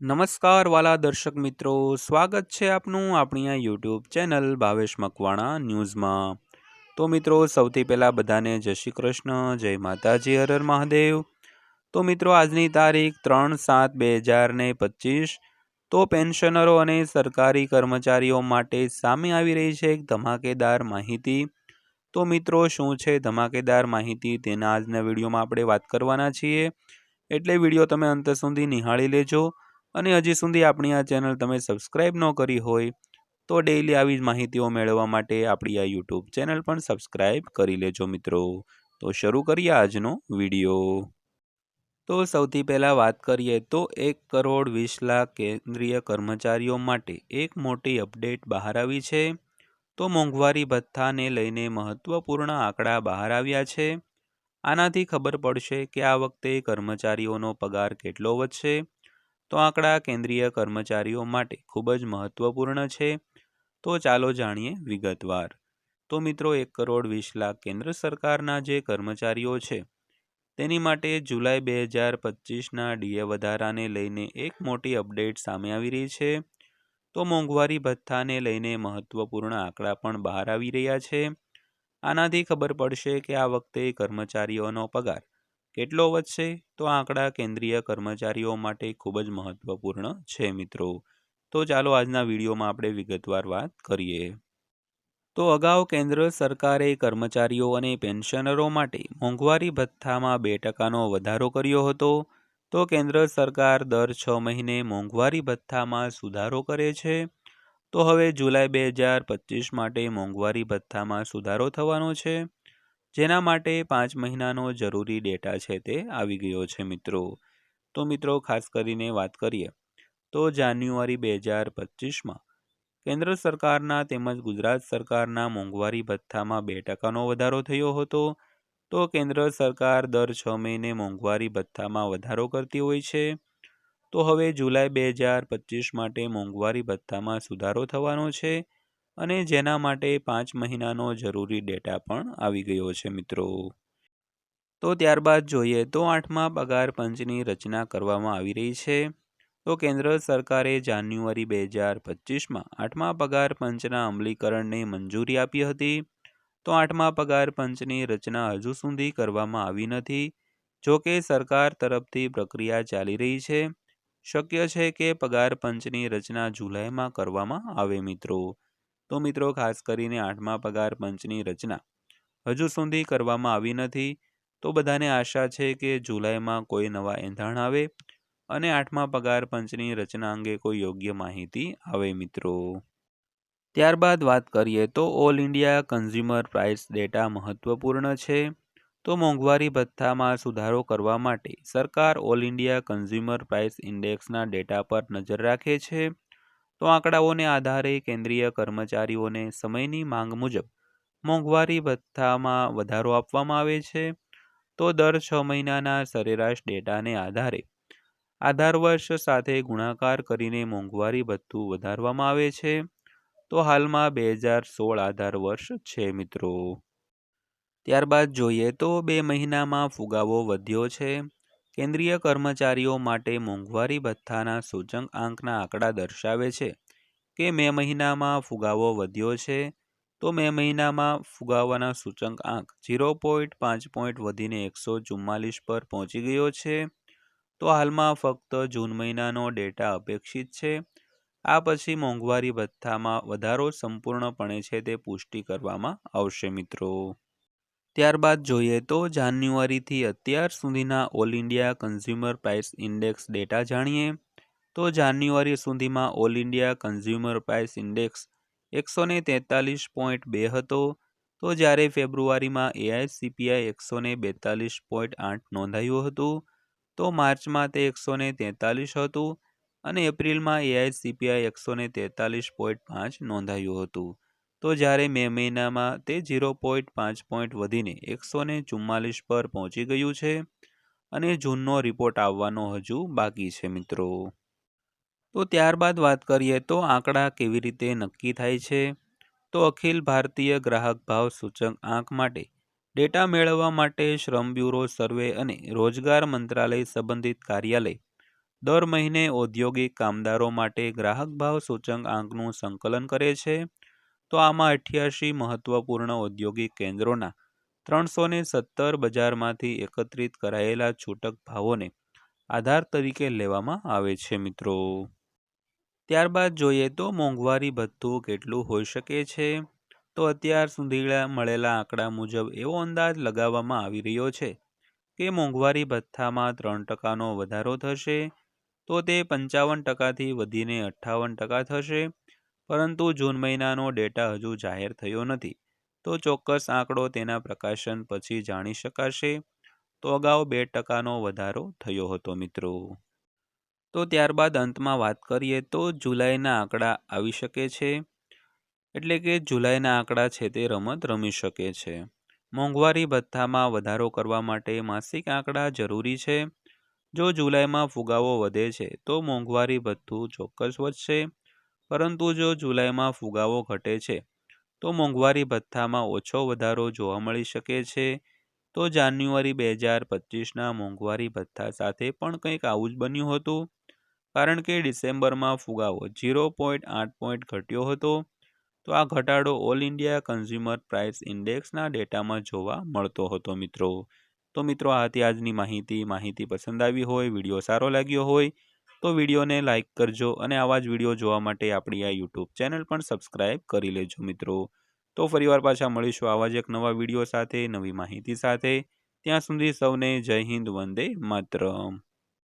નમસ્કાર વાલા દર્શક મિત્રો, સ્વાગત છે આપનું આપણી આ યુટ્યુબ ચેનલ ભાવેશ મકવાણા ન્યૂઝમાં. તો મિત્રો, સૌથી પહેલાં બધાને જય શ્રી કૃષ્ણ, જય માતાજી હરર મહાદેવ. તો મિત્રો, આજની તારીખ ત્રણ સાત બે હજાર ને પચીસ. તો પેન્શનરો અને સરકારી કર્મચારીઓ માટે સામે આવી રહી છે એક ધમાકેદાર માહિતી. તો મિત્રો, શું છે ધમાકેદાર માહિતી તેના આજના વિડીયોમાં આપણે વાત કરવાના છીએ. એટલે વીડિયો તમે અંત સુધી નિહાળી લેજો. અને હજી સુધી આપણી આ ચેનલ તમે સબસ્ક્રાઈબ ન કરી હોય તો ડેઈલી આવી જ માહિતીઓ મેળવવા માટે આપણી આ યુટ્યુબ ચેનલ પણ સબસ્ક્રાઈબ કરી લેજો મિત્રો. તો શરૂ કરીએ આજનો વીડિયો. તો સૌથી પહેલાં વાત કરીએ તો એક કરોડ વીસ લાખ કેન્દ્રીય કર્મચારીઓ માટે એક મોટી અપડેટ બહાર આવી છે. તો મોંઘવારી ભથ્થાને લઈને મહત્વપૂર્ણ આંકડા બહાર આવ્યા છે. આનાથી ખબર પડશે કે આ વખતે કર્મચારીઓનો પગાર કેટલો વધશે. તો આંકડા કેન્દ્રીય કર્મચારીઓ માટે ખૂબ જ મહત્વપૂર્ણ છે. તો ચાલો જાણીએ વિગતવાર. તો મિત્રો, એક કરોડ વીસ લાખ કેન્દ્ર સરકારના જે કર્મચારીઓ છે, તેની માટે જુલાઈ બે હજાર પચીસના ડીએ વધારાને લઈને એક મોટી અપડેટ સામે આવી રહી છે. તો મોંઘવારી ભથ્થાને લઈને મહત્વપૂર્ણ આંકડા પણ બહાર આવી રહ્યા છે. આનાથી ખબર પડશે કે આ વખતે કર્મચારીઓનો પગાર કેટલો વધશે? તો આંકડા કેન્દ્રીય કર્મચારીઓ માટે ખૂબ જ મહત્વપૂર્ણ છે, મિત્રો. તો ચાલો આજના વિડીયોમાં આપણે વિગતવાર વાત કરીએ. તો અગાઉ કેન્દ્ર સરકારે કર્મચારીઓ અને પેન્શનરો માટે મોંઘવારી ભથ્થામાં બે ટકાનો વધારો કર્યો હતો. તો કેન્દ્ર સરકાર દર છ મહિને મોંઘવારી ભથ્થામાં સુધારો કરે છે. તો હવે જુલાઈ બે હજાર પચીસ માટે મોંઘવારી ભથ્થામાં સુધારો થવાનો છે. જેના માટે પાંચ મહિનાનો જરૂરી ડેટા છે તે આવી ગયો છે મિત્રો. તો મિત્રો, ખાસ કરીને વાત કરીએ તો જાન્યુઆરી બે હજાર પચીસમાં કેન્દ્ર સરકારના તેમજ ગુજરાત સરકારના મોંઘવારી ભથ્થામાં બે ટકાનો વધારો થયો હતો. તો કેન્દ્ર સરકાર દર છ મહિને મોંઘવારી ભથ્થામાં વધારો કરતી હોય છે. તો હવે જુલાઈ બે હજાર પચીસ માટે મોંઘવારી ભથ્થામાં સુધારો થવાનો છે. અને જેના માટે પાંચ મહિનાનો જરૂરી ડેટા પણ આવી ગયો છે, મિત્રો. તો ત્યારબાદ જોઈએ તો આઠમા પગાર પંચની રચના કરવામાં આવી રહી છે. તો કેન્દ્ર સરકારે જાન્યુઆરી બે હજાર પચીસમાં આઠમા પગાર પંચના અમલીકરણને મંજૂરી આપી હતી. તો આઠમા પગાર પંચની રચના હજુ સુધી કરવામાં આવી નથી. જો કે સરકાર તરફથી પ્રક્રિયા ચાલી રહી છે. શક્ય છે કે પગાર પંચની રચના જુલાઈમાં કરવામાં આવે, મિત્રો. તો મિત્રો, ખાસ કરીને આઠમા પગાર પંચની રચના. હજુ સુધી કરવામાં આવી નથી, તો બધાને આશા છે કે જુલાઈમાં કોઈ નવા એંધાણ આવે અને આઠમા પગાર પંચની રચના અંગે કોઈ યોગ્ય માહિતી આવે મિત્રો. ત્યારબાદ વાત કરીએ તો all India consumer price data મહત્વપૂર્ણ છે. તો મોંઘવારી ભથ્થામાં સુધારો કરવા માટે સરકાર ઓલ ઇન્ડિયા કન્ઝ્યુમર પ્રાઇસ ઇન્ડેક્સના ડેટા પર નજર રાખે છે. તો આંકડાઓને આધારે કેન્દ્રીય કર્મચારીઓને સમયની માંગ મુજબ મોંઘવારી ભથ્થામાં વધારો આપવામાં આવે છે. તો દર છ મહિનાના સરેરાશ ડેટાને આધારે આધાર વર્ષ સાથે ગુણાકાર કરીને મોંઘવારી ભથ્થું વધારવામાં આવે છે. તો હાલમાં બે હજાર સોળ આધાર વર્ષ છે મિત્રો. ત્યારબાદ જોઈએ તો બે મહિનામાં ફુગાવો વધ્યો છે. કેન્દ્રીય કર્મચારીઓ માટે મોંઘવારી ભથ્થાના સૂચક આંકના આંકડા દર્શાવે છે કે મે મહિનામાં ફુગાવો વધ્યો છે, તો મે મહિનામાં ફુગાવાના સૂચક આંક ઝીરો પોઈન્ટ પાંચ પોઈન્ટ વધીને એકસો ચુમ્માલીસ પર પહોંચી ગયો છે. તો હાલમાં ફક્ત જૂન મહિનાનો ડેટા અપેક્ષિત છે. આ પછી મોંઘવારી ભથ્થામાં વધારો સંપૂર્ણપણે છે તે પુષ્ટિ કરવામાં આવશે મિત્રો. ત્યારબાદ જોઈએ તો જાન્યુઆરીથી અત્યાર સુધીના all India consumer price index data જાણીએ તો જાન્યુઆરી સુધીમાં all India consumer price index એકસો ને તેતાલીસ પોઈન્ટ બે હતો. તો જ્યારે ફેબ્રુઆરીમાં એઆઈસીપીઆઈ એકસો ને બેતાલીસ પોઈન્ટ આઠ નોંધાયું હતું, તો માર્ચમાં તે એકસો ને તેતાલીસ હતું અને એપ્રિલમાં એઆઈસીપીઆઈ એકસો ને તેતાલીસ પોઈન્ટ પાંચ નોંધાયું હતું. તો જ્યારે મે મહિનામાં તે ઝીરો પોઈન્ટ પાંચ પોઈન્ટ વધીને એકસો ને ચુમ્માલીસ પર પહોંચી ગયું છે અને જૂનનો રિપોર્ટ આવવાનો હજુ બાકી છે મિત્રો. તો ત્યારબાદ વાત કરીએ તો આંકડા કેવી રીતે નક્કી થાય છે? તો અખિલ ભારતીય ગ્રાહક ભાવ સૂચક આંક માટે ડેટા મેળવવા માટે શ્રમ બ્યુરો સર્વે અને રોજગાર મંત્રાલય સંબંધિત કાર્યાલય દર મહિને ઔદ્યોગિક કામદારો માટે ગ્રાહક ભાવ સૂચક આંકનું સંકલન કરે છે. તો આમાં અઠ્યાસી મહત્વપૂર્ણ ઔદ્યોગિક કેન્દ્રોના ત્રણસો ને સત્તર બજારમાંથી એકત્રિત કરાયેલા છૂટક ભાવોને આધાર તરીકે લેવામાં આવે છે, મિત્રો. ત્યારબાદ જોઈએ તો મોંઘવારી ભથ્થું કેટલું હોઈ શકે છે? તો અત્યાર સુધી મળેલા આંકડા મુજબ એવો અંદાજ લગાવવામાં આવી રહ્યો છે કે મોંઘવારી ભથ્થામાં ત્રણ ટકાનો વધારો થશે, તો તે પંચાવન ટકાથી વધીને અઠ્ઠાવન ટકા થશે પરંતુ જૂન મહિનાનો ડેટા હજુ જાહેર થયો નથી. તો ચોક્કસ આંકડો તેના પ્રકાશન પછી જાણી શકાશે. તો અગાઉ બે ટકાનો વધારો થયો હતો, મિત્રો. તો ત્યારબાદ અંતમાં વાત કરીએ તો જુલાઈના આંકડા આવી શકે છે. એટલે કે જુલાઈના આંકડા છે તે રમત રમી શકે છે. મોંઘવારી ભથ્થામાં વધારો કરવા માટે માસિક આંકડા જરૂરી છે. જો જુલાઈમાં ફુગાવો વધે છે, તો મોંઘવારી ભથ્થું ચોક્કસ વધશે. પરંતુ જો જુલાઈમાં ફુગાવો ઘટે છે, તો મોંઘવારી ભથ્થામાં ઓછો વધારો જોવા મળી શકે છે. તો જાન્યુઆરી બે હજાર પચીસના મોંઘવારી ભથ્થા સાથે પણ કંઈક આવું જ બન્યું હતું. કારણ કે ડિસેમ્બરમાં ફુગાવો ઝીરો પોઈન્ટ આઠ પોઈન્ટ ઘટ્યો હતો, તો આ ઘટાડો ઓલ ઇન્ડિયા કન્ઝ્યુમર પ્રાઇસ ઇન્ડેક્સના ડેટામાં જોવા મળતો હતો મિત્રો. તો મિત્રો, આ હતી આજની માહિતી. માહિતી પસંદ આવી હોય, વીડિયો સારો લાગ્યો હોય તો વિડીયોને લાઇક કરજો અને આવા જ વીડિયો જોવા માટે આપણી આ યુટ્યુબ ચેનલ પણ સબસ્ક્રાઈબ કરી લેજો મિત્રો. તો ફરીવાર પાછા મળીશું આવા જ એક નવા વીડિયો સાથે, નવી માહિતી સાથે. ત્યાં સુધી સૌને જય હિન્દ, વંદે માતરમ.